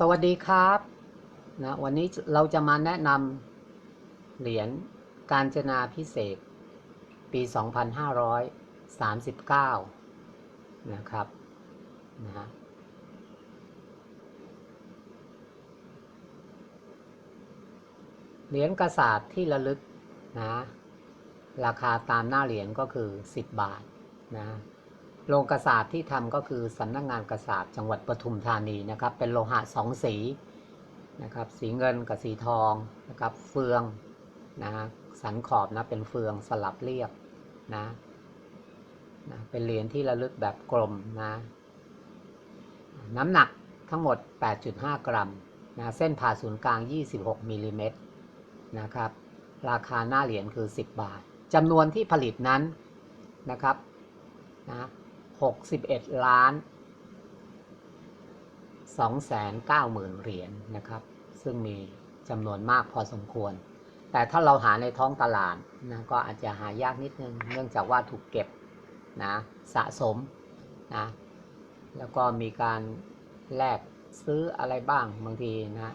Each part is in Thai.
สวัสดีครับนะวันนี้เราจะมาแนะนำเหรียญการจนาพิเศษ ปี 2539 นะครับนะฮะเหรียญกระสาบที่ระลึกนะราคาตามหน้าเหรียญก็คือ 10 บาทนะ โรงกระสาบที่ทำก็คือสำนักงงานกระสาบจังหวัดปทุมธานีนะครับ เป็นโลหะสองสีนะครับ สีเงินกับสีทองนะครับ เฟืองนะสันขอบนะเป็นเฟืองสลับเรียบนะนะเป็นเหรียญที่ระลึกแบบกลมนะน้ำหนักทั้งหมด 8.5 กรัมนะเส้นผ่าศูนย์กลาง 26มิลลิเมตรนะครับ ราคาหน้าเหรียญคือ 10 บาทจำนวนที่ผลิตนั้นนะครับนะ 61 ล้าน2แสน9หมื่นเหรียญนะครับ ซึ่งมีจำนวนมากพอสมควร แต่ถ้าเราหาในท้องตลาดนะก็อาจจะหายากนิดนึง เนื่องจากว่าถูกเก็บนะสะสมนะแล้วก็มีการแลกซื้ออะไรบ้างบางทีนะ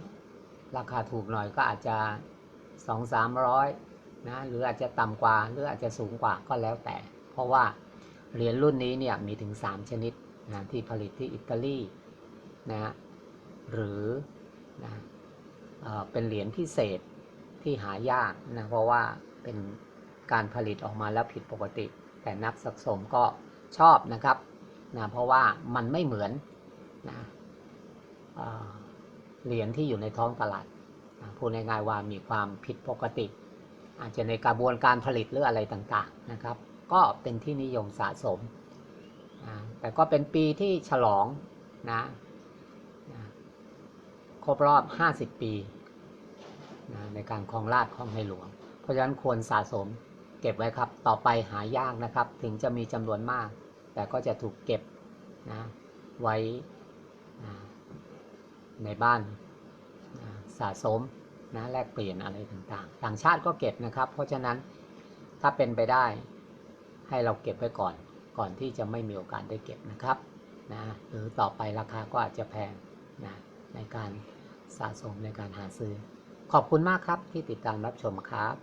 ราคาถูกหน่อยก็อาจจะ2 3 0 0นะหรืออาจจะต่ำกว่าหรืออาจจะสูงกว่าก็แล้วแต่ เพราะว่า เหรียญรุ่นนี้เนี่ยมีถึง 3 ชนิดนะที่ผลิตที่อิตาลีนะหรือนะเอ่อเป็นเหรียญพิเศษที่หายากนะเพราะว่าเป็นการผลิตออกมาแล้วผิดปกติ แต่นักสะสมก็ชอบนะครับนะเพราะว่ามันไม่เหมือนนะเอ่อเหรียญที่อยู่ในท้องตลาดนะพูดง่ายๆว่ามีความผิดปกติ อาจจะในกระบวนการผลิตหรืออะไรต่างๆนะครับ ก็เป็นที่นิยมสะสมนะแต่ก็เป็นปีที่ฉลองนะนะครบรอบ 50 ปีนะในการครองราชของในหลวง เพราะฉะนั้นควรสะสมเก็บไว้ครับ ต่อไปหายากนะครับ ถึงจะมีจำนวนมาก แต่ก็จะถูกเก็บนะไว้นะในบ้านนะสะสมนะแลกเปลี่ยนอะไรต่างๆ ต่างชาติก็เก็บนะครับ เพราะฉะนั้นถ้าเป็นไปได้ ให้เราเก็บไว้ก่อน ก่อนที่จะไม่มีโอกาสได้เก็บนะครับนะหรือต่อไปราคาก็อาจจะแพงนะในการสะสมในการหาซื้อ ขอบคุณมากครับที่ติดตามรับชมครับ